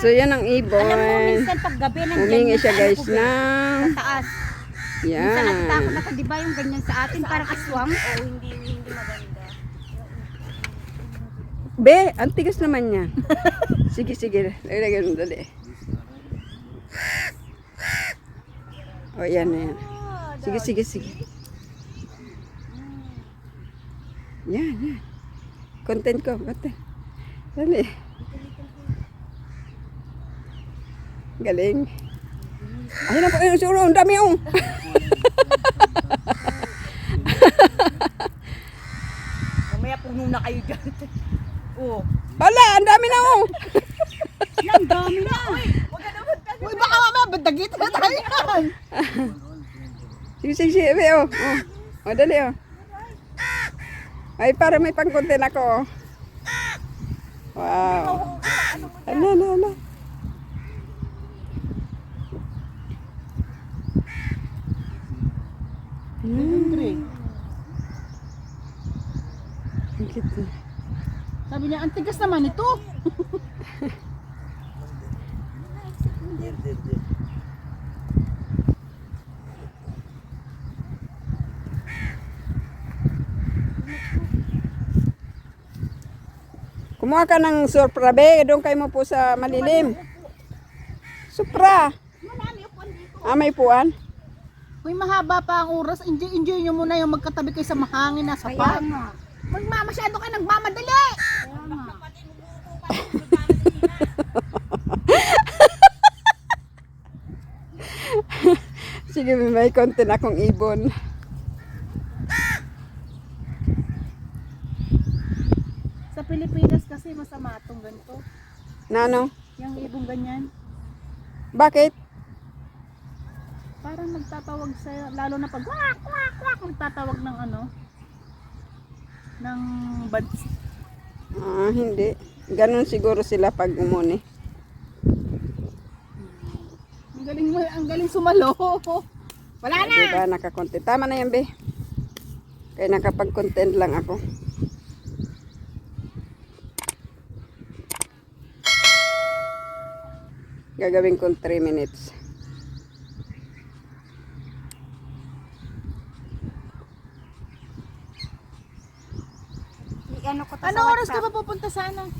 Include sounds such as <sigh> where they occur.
So yan ang ibon. Alam mo, minsan pag gabi nandiyan Humingi yung siya guys ano ng... Sa taas. Minsan Yan. natatakot ako, di ba yung ganyan sa atin, parang aswang. Oo, hindi, hindi maganda. Be, ang tigas naman niya. <laughs> sige, sige. Lagyan mo dali. O, yan na yan. Sige, sige, sige. Yan, yan. Content ko, content. Dali. Galing. Ayun po, ayun, siguro, ang dami oh. <laughs> Mamaya puno na kayo dyan. <laughs> Oo. Bala, ang dami na oh. <laughs> Ang dami na. Uy, baka mamaya badagit na tayo yan. Sige, sige, sige. Oh. Oh, oh dali, oh. Ay, para may pang-content ako, oh. Wow. Ano, ano, ano. Siyempre. Ang cute. Sabi niya, ang tigas naman ito. Kumuha ka ng Supra, be. Doon kayo mo po sa malilim. Supra. Ah, may puan? Uy, mahaba pa ang oras. Enjoy, enjoy nyo muna yung magkatabi kayo sa mahangin na Kaya sapat. nga. Magmamasyado ka nagmamadali. Kaya <laughs> nga. Sige, may content akong ibon. Sa Pilipinas kasi masama itong ganito. Na ano? Yung ibong ganyan. Bakit? Parang nagtatawag sa lalo na pag wak wak wak nagtatawag ng ano ng buds. Ah, hindi. Ganon siguro sila pag umuni. Ang galing mo, ang galing sumalo. <laughs> Wala na. Diba, nakakontent. Tama na yan, be. Kaya nakapag-content lang ako. Gagawin kong 3 minutes. I-ano ko to Ano sa oras ka ba pupunta so long,